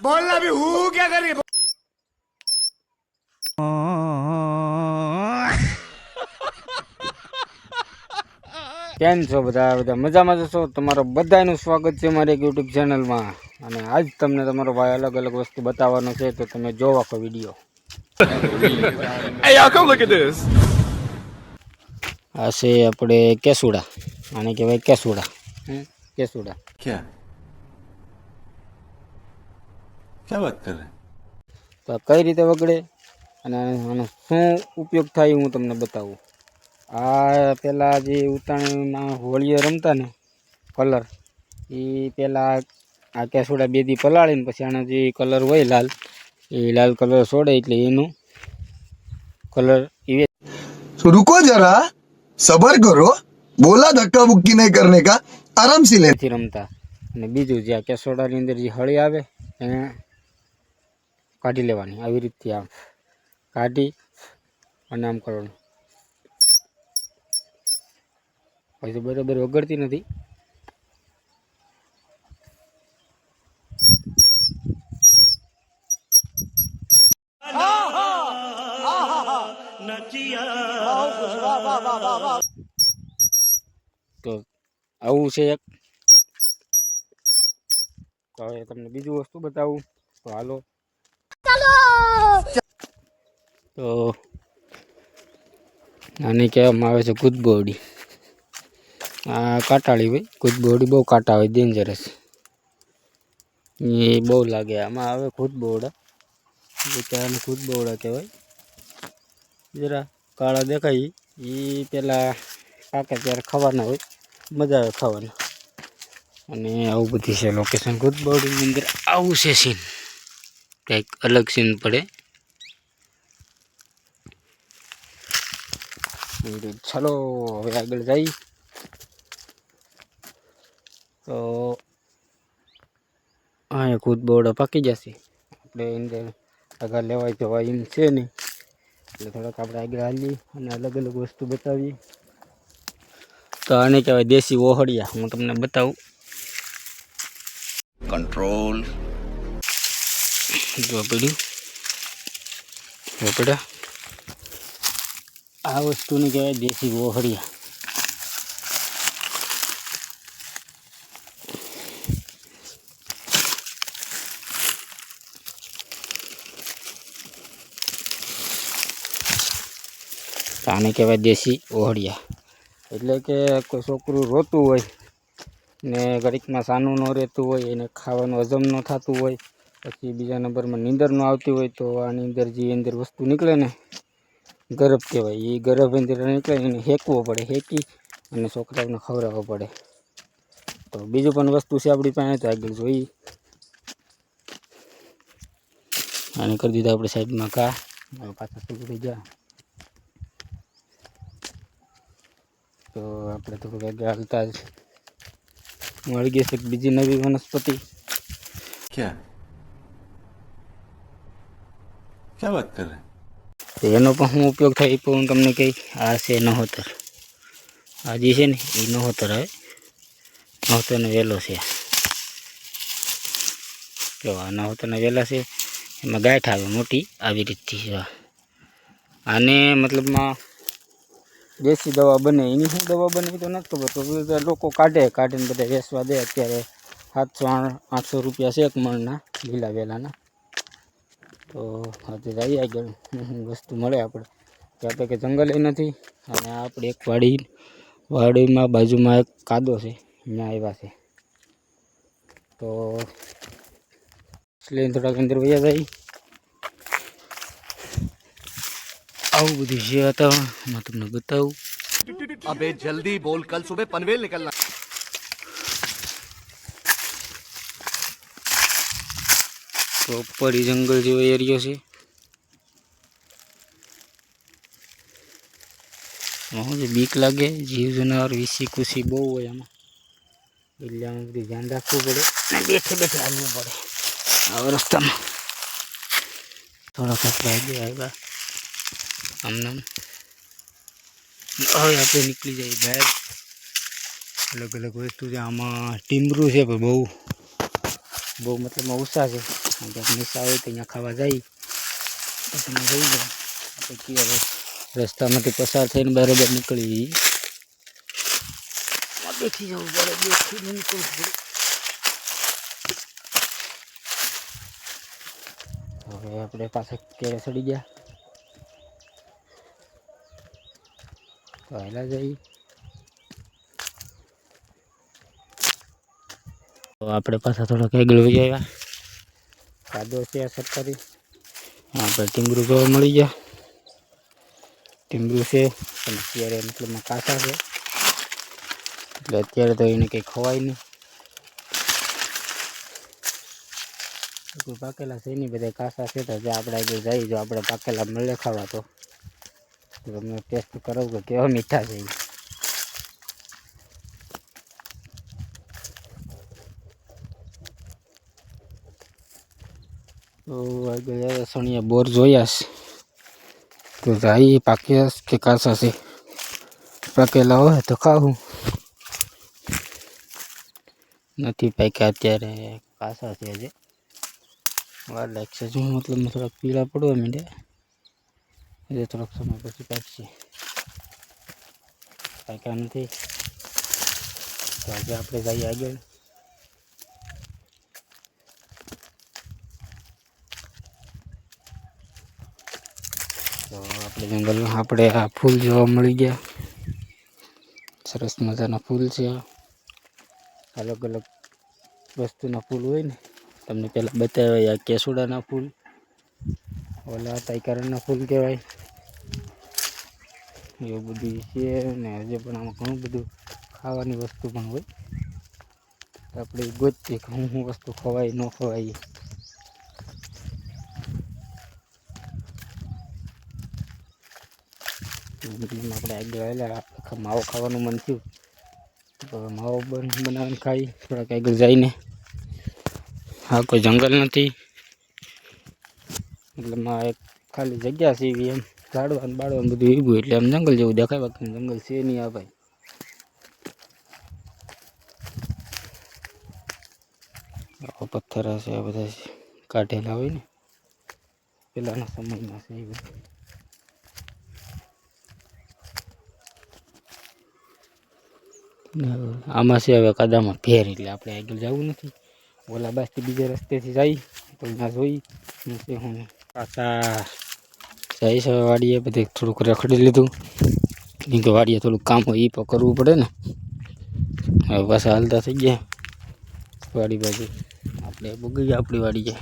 बोलना भी हूँ क्या करिए કેમ છો બધા બધા મજામાં જશો તમારું બધાનું સ્વાગત છે મારી એક યુટ્યુબ ચેનલમાં અને આજ તમને તમારો ભાઈ અલગ અલગ વસ્તુ બતાવવાનો છે તો તમે જોવો આખો video Hey y'all come look at this આ છે આપણે કેસુડા આને કહેવાય કેસુડા હમ, કેસુડા क्या ક્યાં વાત કરે? તો કઈ રીતે વગડે? અને આનો શું ઉપયોગ થાય હું તમને બતાવું. આ પહેલાં જે ઉતાણીમાં હોળીઓ રમતા ને કલર એ પહેલાં આ કેસોડા બેદી પલાળીને પછી આનો જે કલર હોય લાલ એ લાલ કલર છોડે એટલે એનું કલર એ રૂકો જરા સબર કરો બોલા ધક્કા મુક્કી નહીં કરને કા આરામથી લેથી રમતા. અને બીજું જે આ કેસોડાની અંદર જે હળી આવે એને કાઢી લેવાની, આવી રીતથી આમ કાઢી અને આમ કરવાનું. પછી બરાબર વગડતી નથી. તો આવું છે એક. તો હવે તમને બીજું વસ્તુ બતાવું. તો હાલો. તો આને કહેવામાં આવે છે કૂદબોડી આ કાંટાળી હોય કૂદબોડી બહુ કાંટા હોય ડેન્જરસ એ બહુ લાગે, આમાં આવે ખુદબોડા બિચારાને ખુદબોડા કહેવાય. જરા કાળા દેખાય એ પેલા પાકે ત્યારે ખાવાના હોય, મજા આવે ખાવાની. અને આવું બધી છે લોકેશન ખુદબોડીની અંદર આવું છે સીન કંઈક અલગ સીન પડે. ચાલો હવે આગળ જઈ. તો અહીંયા કૂદબોડો પાકી જશે. આપણે અંદર આગળ લેવાય જવાય એમ છે નહીં એટલે થોડાક આપણે આગળ હાલીએ અને અલગ અલગ વસ્તુ બતાવીએ. તો આને કહેવાય દેશી ઓહળિયા. હું તમને બતાવું. કંટ્રોલ જો પડ્યું. જો પડ્યા. આ વસ્તુને કહેવાય દેશી ઓહળિયા આને કહેવાય દેશી ઓહળિયા એટલે કે કોઈ છોકરું રોતું હોય ને ઘડીકમાં સાનું ન રહેતું હોય, એને ખાવાનું હજમ ન થતું હોય, પછી બીજા નંબરમાં નીંદર ન આવતી હોય તો આની અંદર જે અંદર વસ્તુ નીકળે ને ગરબ કહેવાય. એ ગરબ અંદર નીકળે એને હેકવો પડે, હેકી અને છોકરાઓને ખવડાવવો પડે. તો બીજું પણ વસ્તુ છે આપણી પાસે, તો આગળ જોઈ અને કરી દીધા આપણે સાઈડમાં કા. પાછા શું થઈ ગયા તો આપણે થોડુંક આગળ હાલતા જ મળી ગઈ છે બીજી નવી વનસ્પતિ. ક્યાં? ક્યાં વાત કરે? તો એનો પણ હું ઉપયોગ થાય એ પણ હું તમને કહી આ છે નહોતર. આ જે છે ને, એ નહોતર આવે નહોતરનો વેલો છે. જો, આ નહોતરના વેલા છે. એમાં ગાંઠ આવે, મોટી આવી રીતથી આને મતલબમાં દેશી દવા બને, એની શું દવા બને તો નથી ખબર તો લોકો કાઢે, કાઢીને બધા વેચવા દે. અત્યારે સાતસો આઠસો રૂપિયા છે એક મણના લીલા વેલાના. તો આજે જઈએ આગળ. વસ્તુ મળે આપણે ત્યાં પૈકી જંગલ એ નથી. અને આપણે એક વાડી, વાડીમાં બાજુમાં એક કાદો છે. ત્યાં આવ્યા છે. તો એટલે થોડાક અંદર વૈયા જાય. આવું બધું જે હતા તમને બતાવું. અબે જલ્દી બોલ, કલ સુબહ પનવેલ નીકળના. પ્રોપર જંગલ જેવો એરિયો છે આમાં શું છે બીક લાગે જીવ જનાવર વિસી કુસી બહુ હોય આમાં એટલે આમાં બધું ધ્યાન રાખવું પડે અને બેઠે બેઠે હાલવું પડે આવા રસ્તામાં થોડાક આપણે આગળ આવ્યા આમને આમ. હવે આપણે નીકળી જઈએ બહાર અલગ અલગ વસ્તુ છે આમાં ટીમરું છે પણ બહુ બહુ મતલબમાં ઓછા છે ક્યાંક નિશા હોય તો અહીંયા ખાવા જાય તો તમે જઈ જાઓ પછી હવે રસ્તામાંથી પસાર થઈને બરાબર નીકળી આ બેઠી જવું પડે બેઠી નીકળવું પડે હવે આપણે પાછા કેળે ચડી ગયા તો હેલા જઈએ તો આપણે પાછા થોડાક આગળ વહી આવ્યા કાદો છે આ સરકારી આપણે ટીમરું જોવા મળી ગયા. ટીમરું છે, પણ અત્યારે મતલબમાં કાસા છે. એટલે અત્યારે તો એને કંઈ ખવાય નહીં. કોઈ પાકેલા છે નહીં બધા કાસા છે તો જે આપણે આગળ જઈએ જો આપણે પાકેલા મળે ખાવા તો. તો તમને ટેસ્ટ કરો કે કેવા મીઠા છે તો આગળ સણિયા બોર જોયા છે. તો જાય પાક્યા છે કે કાસા છે. પાકેલા હોય તો ખાવું. નથી પાક્યા અત્યારે કાસા છે હજી. વાર લાગશે જો, મતલબ થોડાક પીળા પડવા માંડ્યા. એટલે થોડોક સમય પછી પાકશે. પાક્યા નથી. તો આજે આપણે જઈએ આગળ. તો આપણે જંગલમાં આપણે આ ફૂલ જોવા મળી ગયા. સરસ મજાના ફૂલ છે. અલગ અલગ વસ્તુના ફૂલ હોય ને, તમને પહેલાં બતાવ્યા આ કેસુડાના ફૂલ, ઓલા તાઈકારણના ફૂલ કહેવાય. એવું બધું છે ને હજી પણ આમાં ઘણું બધું ખાવાની વસ્તુ પણ હોય. આપણે ગોતીએ કે હું શું વસ્તુ ખવાય, ન ખવાય. એ. આપણે આગળ આવેલા માવો ખાવાનું મન થયું. તો માવો બન, બનાવીને ખાઈ, થોડાક આગળ જઈને. હા, કોઈ જંગલ નથી. એટલે માં એક ખાલી જગ્યા છે એવી એમ. ઝાડવાનું, બાળવાનું બધું ઊભું એટલે આમ જંગલ જેવું દેખાય. બાકી જંગલ છે નહીં આ ભાઈ. પથ્થર હશે, આ બધા કાઢેલા હોય ને. પેલાના સમયમાં છે એ બધું. આમાં છે હવે કદામાં ફેર એટલે આપણે આગળ જવું નથી. ઓલા બાસથી બીજા રસ્તેથી જઈ તો ત્યાં જોઈ શું હું. પાછા જઈશ હવે વાડીએ બધે થોડુંક રખડી લીધું. નહીં તો વાડીએ થોડુંક કામ હોય એ પણ કરવું પડે ને. હવે પાછા હાલતા થઈ ગયા. વાડી બાજુ. આપણે બગી ગયા આપણી વાડીએ.